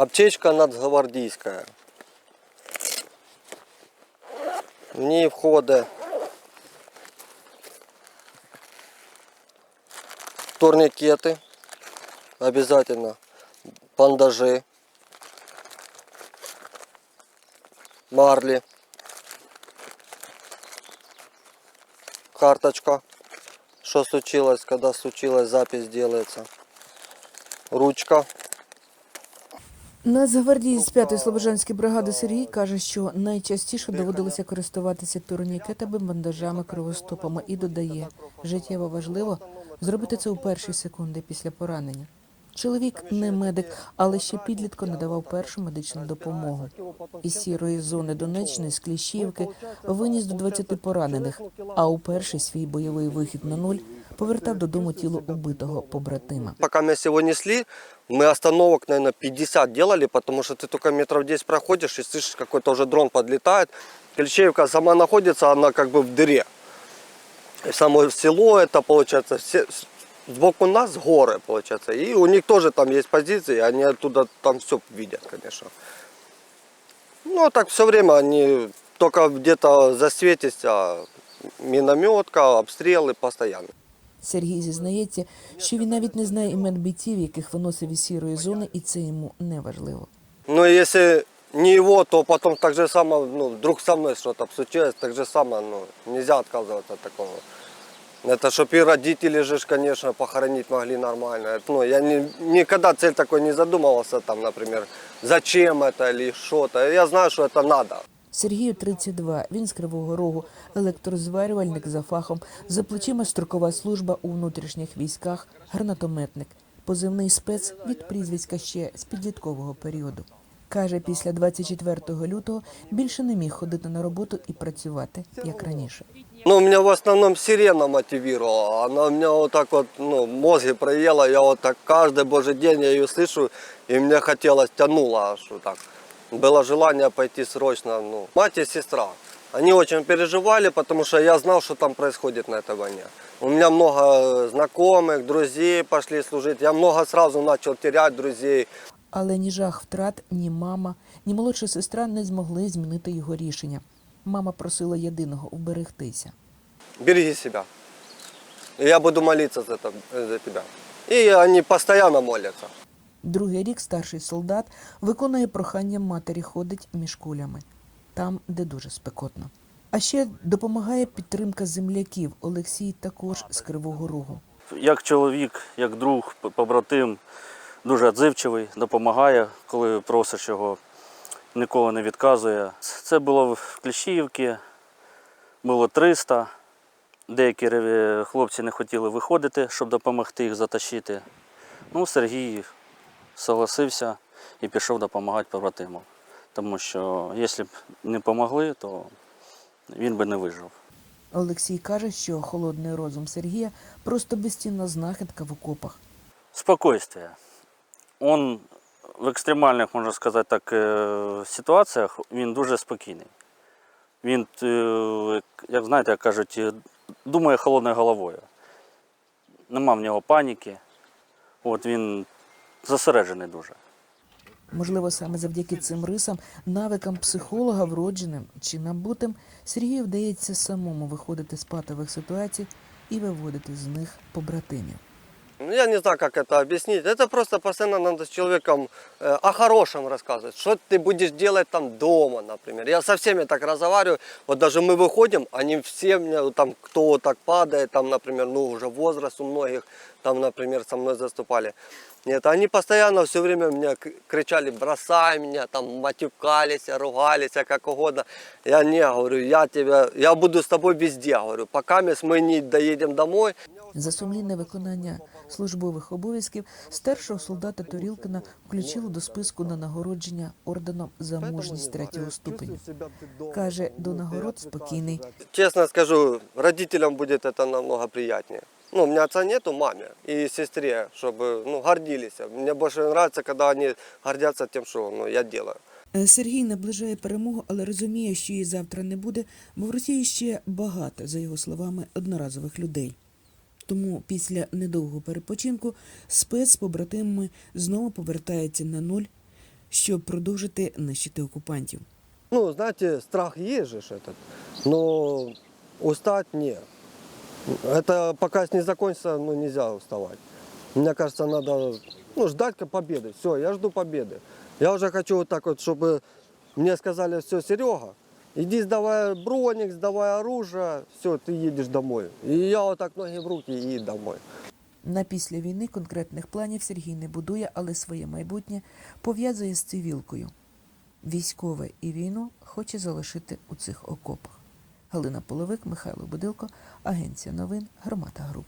Аптечка нацгвардійська. В ній входить турникети, обязательно, бандажи, марлі, карточка, что случилось, когда случилось, запись делается, ручка. Нацгвардієць з 5-ї Слобожанської бригади Сергій каже, що найчастіше доводилося користуватися турнікетами, бандажами, кровостопами і додає, життєво важливо зробити це у перші секунди після поранення. Чоловік не медик, але ще підлітко надавав першу медичну допомогу. Із сірої зони Донеччини з Кліщівки виніс до 20 поранених, а у перший свій бойовий вихід на нуль повертав додому тіло убитого побратима. Пока мы его несли, мы остановок, наверное, 50 делали, потому что ты только метров 10 проходишь и слышишь, какой-то уже дрон подлетает. Клещеевка сама находится, она как бы в дыре. И само село это, получается, все, сбоку нас горы, получается. И у них тоже там есть позиции, и они оттуда там все видят, конечно. Ну, а так все время они только где-то засветятся, минометка, обстрелы постоянно. Сергій зізнається, що він навіть не знає імен бійців, яких виносив із сірої зони, і це йому не важливо. Но если не его, то потом так же само, ну, вдруг со мной что-то случилось, так же само, ну, нельзя отказываться от такого. Это чтоб и родители же, ж, конечно, похоронить могли нормально. Это, Ну, я не, никогда цель такой не задумывался, там, например, зачем это или что-то. Я знаю, что это надо. Сергію 32, він з Кривого Рогу, електрозварювальник за фахом, за плечима строкова служба у внутрішніх військах, гранатометник, позивний спец від прізвиська ще з підліткового періоду. Каже, після 24 лютого більше не міг ходити на роботу і працювати, як раніше. Ну, меня в основном сирена мотивировала. Она у меня вот так вот, ну, мозги проела. Я вот так каждый божий день я ее слышу, и мне хотелось, тянуло аж вот так Было желание пойти срочно, ну. Мать и сестра. Они очень переживали, потому что я знал, что там происходит на этой войне. У меня много знакомых, друзей пошли служить. Я много сразу начал терять друзей. Але ні жах втрат, ні мама, ні молодша сестра не змогли змінити його рішення. Мама просила єдиного вберегтися. Береги себя. И я буду молиться за, это- за тебя. И они постоянно молятся. Другий рік старший солдат виконує прохання матері, ходить між кулями, там, де дуже спекотно. А ще допомагає підтримка земляків. Олексій також з Кривого Рогу. Як чоловік, як друг, побратим, дуже відзивчивий, допомагає, коли просиш його, ніколи не відказує. Це було в Кліщіївці, було 300. Деякі хлопці не хотіли виходити, щоб допомогти їх затащити. Ну, Сергій согласився і пішов допомагати побратимам. Тому що якщо б не допомогли, то він би не вижив. Олексій каже, що холодний розум Сергія просто безцінна знахідка в окопах. Спокойствие. Он в екстремальних, можна сказати так, е, ситуаціях він дуже спокійний. Він, е, як знаєте, як кажуть, е, думає холодною головою. Нема в нього паніки. От він зосереджений дуже. Можливо, саме завдяки цим рисам, навикам психолога, вродженим чи набутим, Сергію вдається самому виходити з патових ситуацій і виводити з них побратимів. Ну, Я не знаю, как это объяснить. Это просто постоянно надо с человеком э, о хорошем рассказывать. Что ты будешь делать там дома, например. Я со всеми так разговариваю. Вот даже мы выходим, они все мне, вот там, кто вот так падает, там, например, ну, уже возраст у многих, там, например, со мной заступали. Нет, они постоянно все время меня к- кричали, бросай меня, там, матюкались, ругались, как угодно. Я не, говорю, я тебя, я буду с тобой везде, говорю, пока мы не доедем домой, За сумлінне виконання службових обов'язків старшого солдата Торілкина включили до списку на нагородження орденом за мужність третього ступеню. Каже, до нагород спокійний. Честно скажу, родителям будет это намного приятнее. Ну, у меня отца нету, маме и сестре, чтобы ну, гордились. Мне больше нравится, когда они гордятся тем, что ну, я делаю. Е, Сергій наближає перемогу, але розуміє, що її завтра не буде, бо в Росії ще багато, за його словами, одноразових людей. Тому після недовгого перепочинку спец з побратимами знову повертається на нуль, щоб продовжити нищити окупантів. Ну, знаете, страх есть же ж этот, но устать не. Это пока не закончится, ну, нельзя уставать. Мне кажется, надо ну, ждать ка- победы. Все, я жду победы. Я уже хочу вот так вот, чтобы мне сказали, все, Серега, иди сдавай броник, сдавай оружие, все, ты едешь домой. И я вот так ноги в руки и домой. На після війни конкретних планів Сергій не будує, але своє майбутнє пов'язує з цивілкою. Військове і війну хоче залишити у цих окопах. Галина Половик, Михайло Будилко, Агенція новин, Громада Груп.